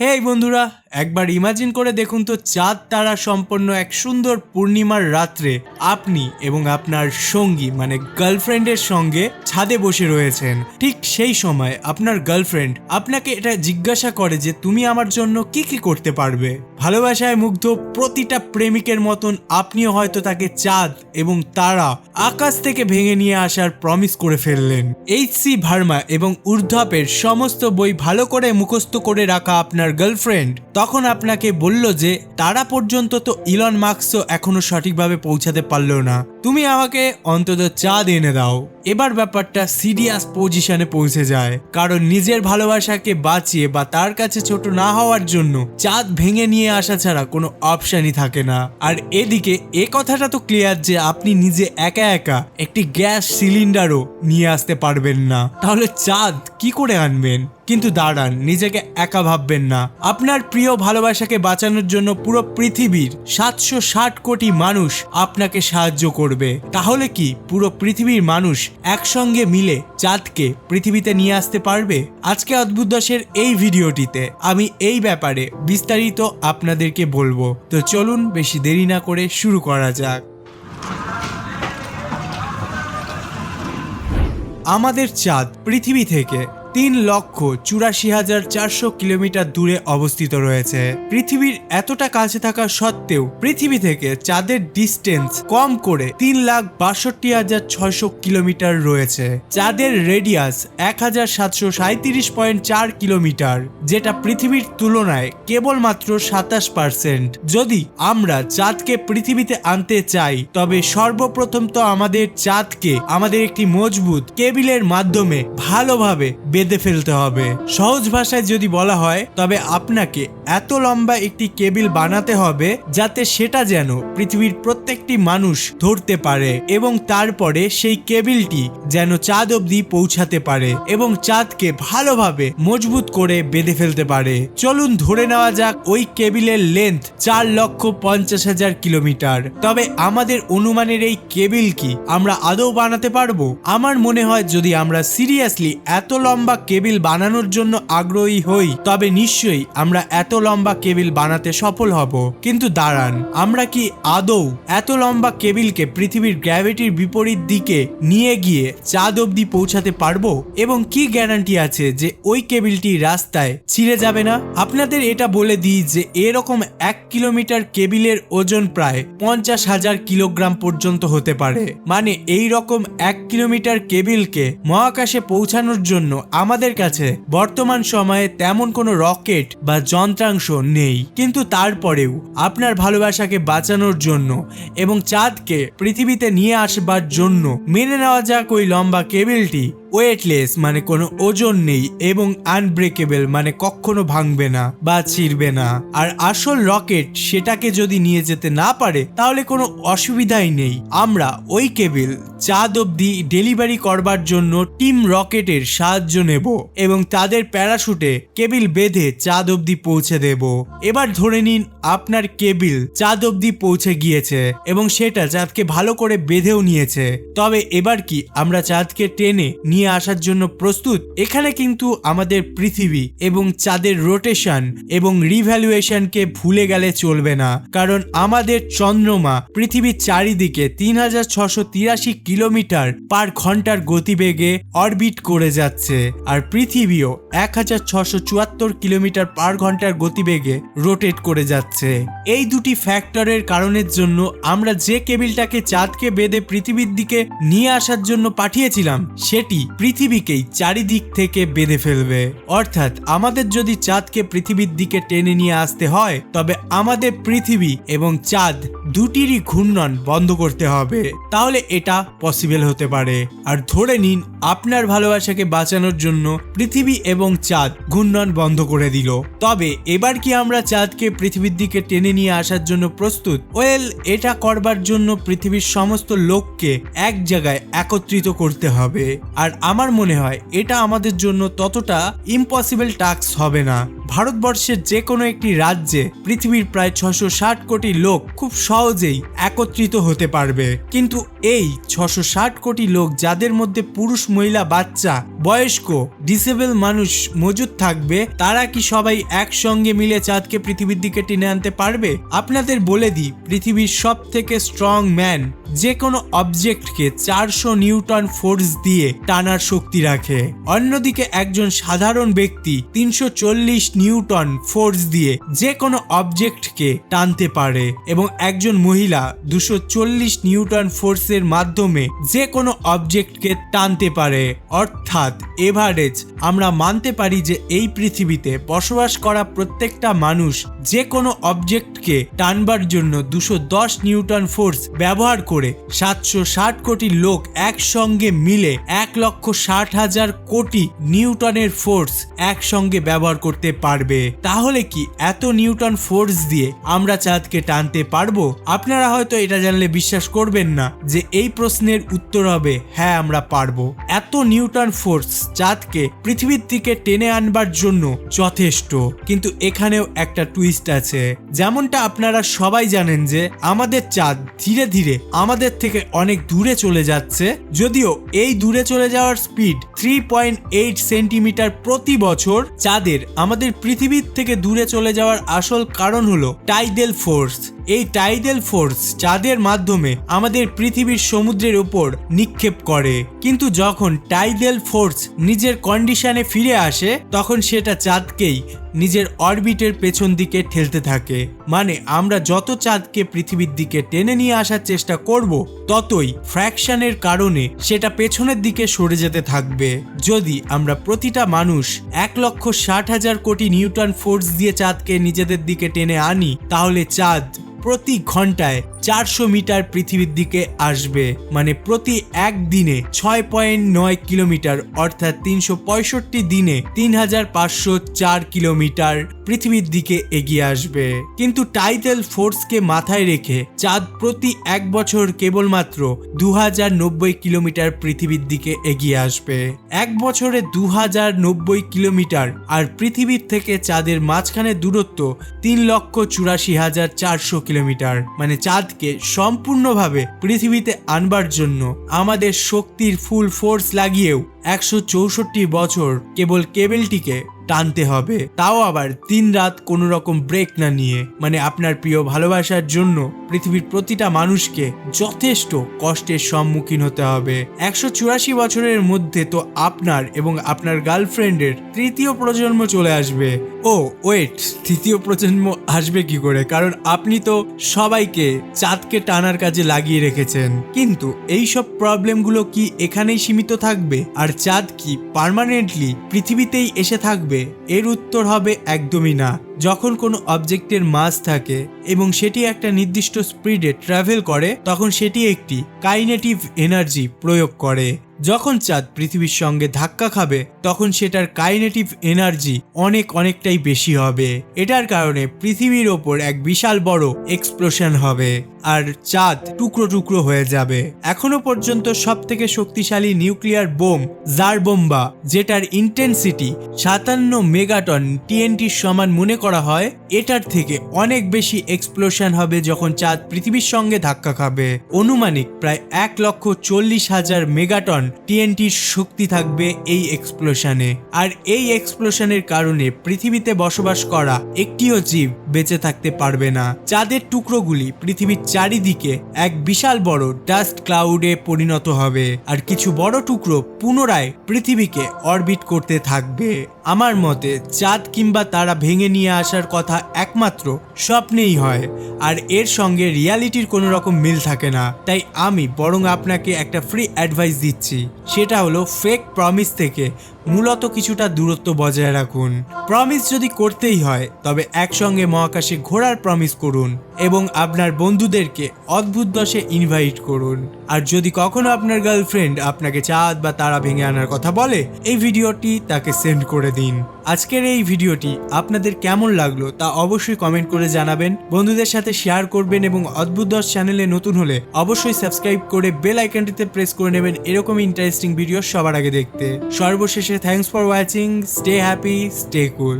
হেই বন্ধুরা একবার ইমাজিন করে দেখুন তো চাঁদ, তারা সম্পন্ন এক সুন্দর পূর্ণিমার রাত্রে আপনি এবং আপনার সঙ্গী মানে গার্লফ্রেন্ডের সঙ্গে ছাদে বসে রয়েছেন। ঠিক সেই সময় আপনার গার্লফ্রেন্ড আপনাকে এটা জিজ্ঞাসা করে যে, তুমি আমার জন্য কি কি করতে পারবে? ভালোবাসায় মুগ্ধ প্রতিটা প্রেমিকের মতন আপনিও হয়তো তাকে চাঁদ এবং তারা আকাশ থেকে ভেঙে নিয়ে আসার প্রমিস করে ফেললেন। এইচ সি ভার্মা এবং ঊর্ধ্বপের সমস্ত বই ভালো করে মুখস্থ করে রাখা আপনার গার্লফ্রেন্ড তখন আপনাকে বলল যে তারা পর্যন্ত তো ইলন মার্কসও এখনও সঠিকভাবে পৌঁছাতে পারল না। তুমি আমাকে অন্তত চাঁদ এনে দাও। এবার ব্যাপারটা সিরিয়াস পজিশনে পৌঁছে যায়, কারণ নিজের ভালোবাসাকে বাঁচিয়ে বা তার কাছে ছোট না হওয়ার জন্য চাঁদ ভেঙে নিয়ে আসা ছাড়া কোনো অপশনই থাকে না। আর এদিকে, এ কথাটা তো ক্লিয়ার যে আপনি নিজে একা একা একটি গ্যাস সিলিন্ডারও নিয়ে আসতে পারবেন না। তাহলে চাঁদ কি করে আনবেন? কিন্তু দাঁড়ান, নিজেকে একা ভাববেন না। আপনার প্রিয় ভালোবাসাকে বাঁচানোর জন্য পুরো পৃথিবীর সাতশো ষাট কোটি মানুষ আপনাকে সাহায্য করবে। তাহলে কি পুরো পৃথিবীর মানুষ একসঙ্গে মিলে চাঁদকে পৃথিবীতে নিয়ে আসতে পারবে? আজকে অদ্ভুত দশের এই ভিডিওটিতে আমি এই ব্যাপারে বিস্তারিত আপনাদেরকে বলব। তো চলুন বেশি দেরি না করে শুরু করা যাক। আমাদের চাঁদ পৃথিবী থেকে তিন লক্ষ চুরাশি হাজার চারশো কিলোমিটার দূরে অবস্থিত রয়েছে। পৃথিবীর এতটা কাছে থাকা সত্ত্বেও পৃথিবী থেকে চাঁদের ডিস্টেন্স কম করে তিন লাখ বাষট্টি হাজার ছয়শো কিলোমিটার রয়েছে। চাঁদের রেডিয়াস এক হাজার সাতশো সাঁত্রিশ পয়েন্ট চার কিলোমিটার, যেটা পৃথিবীর তুলনায় কেবলমাত্র সাতাশ পার্সেন্ট যদি আমরা চাঁদকে পৃথিবীতে আনতে চাই, তবে সর্বপ্রথম তো আমাদের চাঁদকে, আমাদের একটি মজবুত কেবিলের মাধ্যমে ভালোভাবে বেঁধে ফেলতে হবে। সহজ ভাষায় যদি বলা হয়, তবে আপনাকে এত লম্বা একটি কেবিল বানাতে হবে যাতে সেটা যেন পৃথিবীর প্রত্যেকটি মানুষ ধরতে পারে এবং তারপরে সেই কেবিলটি যেন চাঁদ অবধি পৌঁছাতে পারে এবং চাঁদকে ভালোভাবে মজবুত করে বেঁধে ফেলতে পারে। চলুন ধরে নেওয়া যাক, ওই কেবিলের লেন্থ চার লক্ষ পঞ্চাশ হাজার কিলোমিটার। তবে আমাদের অনুমানের এই কেবিল কি আমরা আদৌ বানাতে পারব? আমার মনে হয় যদি আমরা সিরিয়াসলি এত লম্বা কেবিল বানানোর জন্য আগ্রহী হই, তবে নিশ্চয়ই আমরা এত লম্বা কেবিল বানাতে সফল হব। কিন্তু দাঁড়ান, আমরা কি আদৌ এত লম্বা কেবিলকে পৃথিবীর গ্র্যাভিটির বিপরীত দিকে নিয়ে গিয়ে চাঁদ অবধি পৌঁছাতে পারব? এবং কি গ্যারান্টি আছে যে ওই কেবিলটি রাস্তায় ছিঁড়ে যাবে না? আপনাদের এটা বলে দিই যে এরকম এক কিলোমিটার কেবিলের ওজন প্রায় পঞ্চাশ হাজার কিলোগ্রাম পর্যন্ত হতে পারে। মানে এই রকম এক কিলোমিটার কেবিলকে মহাকাশে পৌঁছানোর জন্য আমাদের কাছে বর্তমান সময়ে তেমন কোনো রকেট বা যন্ত্রাংশ নেই। কিন্তু তারপরেও আপনার ভালোবাসাকে বাঁচানোর জন্য এবং চাঁদকে পৃথিবীতে নিয়ে আসবার জন্য মেনে নেওয়া যাক ওই লম্বা কেবিলটি। ওয়েটলেস মানে কোনো ওজন নেই এবং আনব্রেকেবল মানে কখনো ভাঙবে না বা ছিঁড়বে না। আর আসল রকেট সেটাকে যদি নিয়ে যেতে না পারে, তাহলে কোনো অসুবিধাই নেই। আমরা ওই কেবিল চাঁদ অব্দি ডেলিভারি করবার জন্য টিম রকেটের সাহায্য নেব এবং তাদের প্যারাশুটে কেবিল বেঁধে চাঁদ অব্দি পৌঁছে দেব। এবার ধরে নিন আপনার কেবিল চাঁদ অব্দি পৌঁছে গিয়েছে এবং সেটা চাঁদকে ভালো করে বেঁধেও নিয়েছে। তবে এবার কি আমরা চাঁদকে টেনে নিয়ে আসার জন্য প্রস্তুত, এখানে কিন্তু আমাদের পৃথিবী এবং চাঁদের রোটেশন এবং রিভ্যালুয়েশনকে ভুলে গেলে চলবে না। কারণ আমাদের চন্দ্রমা পৃথিবীর চারিদিকে তিন হাজার ছশো তিরাশি কিলোমিটার পার ঘণ্টার গতিবেগে অরবিট করে যাচ্ছে। আর পৃথিবীও এক হাজার ছশো চুয়াত্তর কিলোমিটার পার ঘণ্টার গতিবেগে রোটেট করে যাচ্ছে। এই দুটি ফ্যাক্টরের কারণের জন্য আমরা যে কেবিলটাকে চাঁদকে বেঁধে পৃথিবীর দিকে নিয়ে আসার জন্য পাঠিয়েছিলাম, সেটি পৃথিবীকেই চারিদিক থেকে বেঁধে ফেলবে। অর্থাৎ আমাদের যদি চাঁদকে পৃথিবীর দিকে টেনে নিয়ে আসতে হয়, তবে আমাদের পৃথিবী এবং চাঁদ দুটিরই ঘূর্ণন বন্ধ করতে হবে। তাহলে এটা পসিবল হতে পারে। আর ধরে নিন, আপনার ভালোবাসাকে বাঁচানোর জন্য পৃথিবী এবং চাঁদ ঘূর্ণন বন্ধ করে দিল। তবে এবার কি আমরা চাঁদকে পৃথিবীর দিকে টেনে নিয়ে আসার জন্য প্রস্তুত? ওয়েল, এটা করবার জন্য পৃথিবীর সমস্ত লোককে এক জায়গায় একত্রিত করতে হবে। আর আমার মনে হয় এটা আমাদের জন্য ততটা ইম্পসিবল টাস্ক হবে না। ভারতবর্ষের যে কোনো একটি রাজ্যে পৃথিবীর প্রায় ছশো ষাট কোটি লোক খুব সহজেই একত্রিত হতে পারবে। কিন্তু এই ছশো ষাট কোটি লোক যাদের মধ্যে পুরুষ, মহিলা, বাচ্চা, বয়স্ক ডিসেবল মানুষ মজুদ থাকবে, তারা কি সবাই একসঙ্গে মিলে চাঁদকে পৃথিবীর দিকে টেনে আনতে পারবে? আপনাদের বলে দিই, পৃথিবীর সব থেকে স্ট্রং ম্যান যে কোনো অবজেক্টকে চারশো নিউটন ফোর্স দিয়ে টানার শক্তি রাখে। অন্যদিকে একজন সাধারণ ব্যক্তি তিনশো চল্লিশ নিউটন ফোর্স দিয়ে যে কোনো অবজেক্টকে টানতে পারে এবং একজন মহিলা দুশো নিউটন ফোর্সের মাধ্যমে যে কোনো অবজেক্টকে টানতে পারে। অর্থাৎ এভারেজ আমরা মানতে পারি যে এই পৃথিবীতে বসবাস করা প্রত্যেকটা মানুষ যে কোনো অবজেক্টকে টানবার জন্য দুশো দশ নিউটন ফোর্স ব্যবহার করে সাতশো ষাট কোটি লোক একসঙ্গে মিলে এক লক্ষ ষাট হাজার কোটি নিউটনের ফোর্স একসঙ্গে ব্যবহার করতে পারবে। তাহলে কি এত নিউটন ফোর্স দিয়ে আমরা চাঁদকে টানতে পারব? আপনারা হয়তো এটা জানলে বিশ্বাস করবেন না যে এই প্রশ্নের উত্তর হবে হ্যাঁ আমরা পারব। এত নিউটন ফোর্স চাঁদকে পৃথিবীর দিকে টেনে আনবার জন্য যথেষ্ট। কিন্তু এখানেও একটা টুইস্ট আছে। যেমনটা আপনারা সবাই জানেন যে আমাদের চাঁদ ধীরে ধীরে আমাদের থেকে অনেক দূরে চলে যাচ্ছে, যদিও এই দূরে চলে যাওয়ার speed three point eight centimetre প্রতি বছর চাঁদের আমাদের পৃথিবীর থেকে দূরে চলে যাওয়ার আসল কারণ হলো টাইডেল ফোর্স এই টাইডেল ফোর্স চাঁদের মাধ্যমে আমাদের পৃথিবীর সমুদ্রের উপর নিক্ষেপ করে। কিন্তু যখন টাইডেল ফোর্স নিজের কন্ডিশনে ফিরে আসে, তখন সেটা চাঁদকেই নিজের অরবিটের পেছন দিকে ঠেলতে থাকে। মানে আমরা যত চাঁদকে পৃথিবীর দিকে টেনে নিয়ে আসার চেষ্টা করব, ততই ফ্র্যাকশনের কারণে সেটা পেছনের দিকে সরে যেতে থাকবে। যদি আমরা প্রতিটা মানুষ এক লক্ষ ষাট হাজার কোটি নিউটন ফোর্স দিয়ে চাঁদকে নিজেদের দিকে টেনে আনি, তাহলে চাঁদ প্রতি ঘন্টায় চারশো মিটার পৃথিবীর দিকে আসবে মানে প্রতি এক দিনে ছয় পয়েন্ট নয় কিলোমিটার, অর্থাৎ তিনশো পঁয়ষট্টি দিনে তিন হাজার পাঁচশো চার কিলোমিটার পৃথিবীর দিকে এগিয়ে আসবে। কিন্তু টাইটেল ফোর্সকে মাথায় রেখে চাঁদ প্রতি এক বছর কেবলমাত্র দু হাজার নব্বই কিলোমিটার পৃথিবীর দিকে এগিয়ে আসবে। এক বছরে দু হাজার নব্বই কিলোমিটার আর পৃথিবীর থেকে চাঁদের মাঝখানে দূরত্ব তিন লক্ষ চুরাশি হাজার চারশো কিলোমিটার মানে চাঁদকে সম্পূর্ণভাবে পৃথিবীতে আনবার জন্য আমাদের শক্তির ফুল ফোর্স লাগিয়েও একশো চৌষট্টি বছর কেবল কেবেলটিকে টানতে হবে। তাও আবার তিন রাত কোনো রকম ব্রেক না নিয়ে। মানে আপনার প্রিয় ভালোবাসার জন্য পৃথিবীর প্রতিটা মানুষকে যথেষ্ট কষ্টের সম্মুখীন হতে হবে। একশো চুরাশি বছরের মধ্যে তো আপনার এবং আপনার গার্লফ্রেন্ডের তৃতীয় প্রজন্ম চলে আসবে। ও ওয়েট তৃতীয় প্রজন্ম আসবে কি করে? কারণ আপনি তো সবাইকে চাঁদকে টানার কাজে লাগিয়ে রেখেছেন। কিন্তু এই সব প্রবলেমগুলো কি এখানেই সীমিত থাকবে? আর চাঁদ কি পারমানেন্টলি পৃথিবীতেই এসে থাকবে? এর উত্তর হবে একদমই না। যখন কোনো অবজেক্টের মাস থাকে এবং সেটি একটা নির্দিষ্ট স্পিডে ট্রাভেল করে, তখন সেটি একটি কাইনেটিভ এনার্জি প্রয়োগ করে। যখন চাঁদ পৃথিবীর সঙ্গে ধাক্কা খাবে, তখন সেটার কাইনেটিভ এনার্জি অনেক অনেকটাই বেশি হবে। এটার কারণে পৃথিবীর ওপর এক বিশাল বড় এক্সপ্লোশন হবে আর চাঁদ টুকরো টুকরো হয়ে যাবে। এখনও পর্যন্ত সব থেকে শক্তিশালী নিউক্লিয়ার বোম জার বোম্বা যেটার ইন্টেন্সিটি সাতান্ন মেগাটন টিএনটির সমান মনে করা হয়, এটার থেকে অনেক বেশি এক্সপ্লোশন হবে যখন চাঁদ পৃথিবীর সঙ্গে ধাক্কা খাবে। অনুমানিক প্রায় এক লক্ষ চল্লিশ হাজার মেগাটন টিএনটির শক্তি থাকবে এই এক্সপ্লোশনে আর এই এক্সপ্লোশনের কারণে পৃথিবীতে বসবাস করা একটিও জীব বেঁচে থাকতে পারবে না। চাঁদের টুকরোগুলি পৃথিবীর চারিদিকে এক বিশাল বড় ডাস্ট ক্লাউডে পরিণত হবে। আর কিছু বড় টুকরো পুনরায় পৃথিবীকে অরবিট করতে থাকবে। আমার মতে চাঁদ কিংবা তারা ভেঙে নিয়ে আসার কথা একমাত্র স্বপ্নেই হয়, আর এর সঙ্গে রিয়ালিটির কোনো রকম মিল থাকে না। তাই আমি বরং আপনাকে একটা ফ্রি অ্যাডভাইস দিচ্ছি। সেটা হলো ফেক প্রমিস থেকে মূলত কিছুটা দূরত্ব বজায় রাখুন। প্রমিস যদি করতেই হয়, তবে একসঙ্গে মহাকাশে ঘোরার প্রমিস করুন এবং আপনার বন্ধুদেরকে অদ্ভুত দশে ইনভাইট করুন। আর যদি কখনো আপনার গার্লফ্রেন্ড আপনাকে চাঁদ বা তারা ভেঙে আনার কথা বলে, এই ভিডিওটি তাকে সেন্ড করে দিন। আজকের এই ভিডিওটি আপনাদের কেমন লাগল তা অবশ্যই কমেন্ট করে জানাবেন। বন্ধুদের সাথে শেয়ার করবেন এবং অদ্ভুত দশ চ্যানেলে নতুন হলে অবশ্যই সাবস্ক্রাইব করে বেল আইকনটিতে প্রেস করে নেবেন এরকম ইন্টারেস্টিং ভিডিও সবার আগে দেখতে। সর্বশেষে thanks for watching stay happy stay cool